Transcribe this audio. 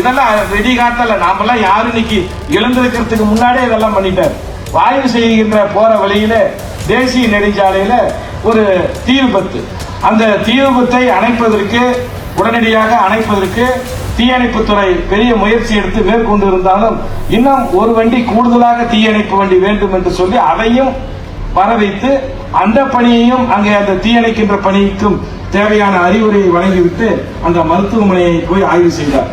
இதெல்லாம் வெடி காட்டல நாமெல்லாம் யாரும் இன்னைக்கு எழுந்திருக்கிறதுக்கு முன்னாடியே இதெல்லாம் பண்ணிட்டார். வாயு செய்கின்ற போற வழியில தேசிய நெடுஞ்சாலையில ஒரு தீ விபத்து அந்த தீ விபத்தை அணைப்பதற்கு உடனடியாக அணைப்பதற்கு தீயணைப்புத்துறை பெரிய முயற்சி எடுத்து மேற்கொண்டு இருந்தாலும் இன்னும் ஒரு வண்டி கூடுதலாக தீயணைப்பு வண்டி வேண்டும் என்று சொல்லி அதையும் வர வைத்து அந்த பணியையும் அங்கே அந்த தீயணைக்கின்ற பணிக்கும் தேவையான அறிவுரையை வழங்கிவிட்டு அந்த மருத்துவமனையை போய் ஆய்வு செய்தார்.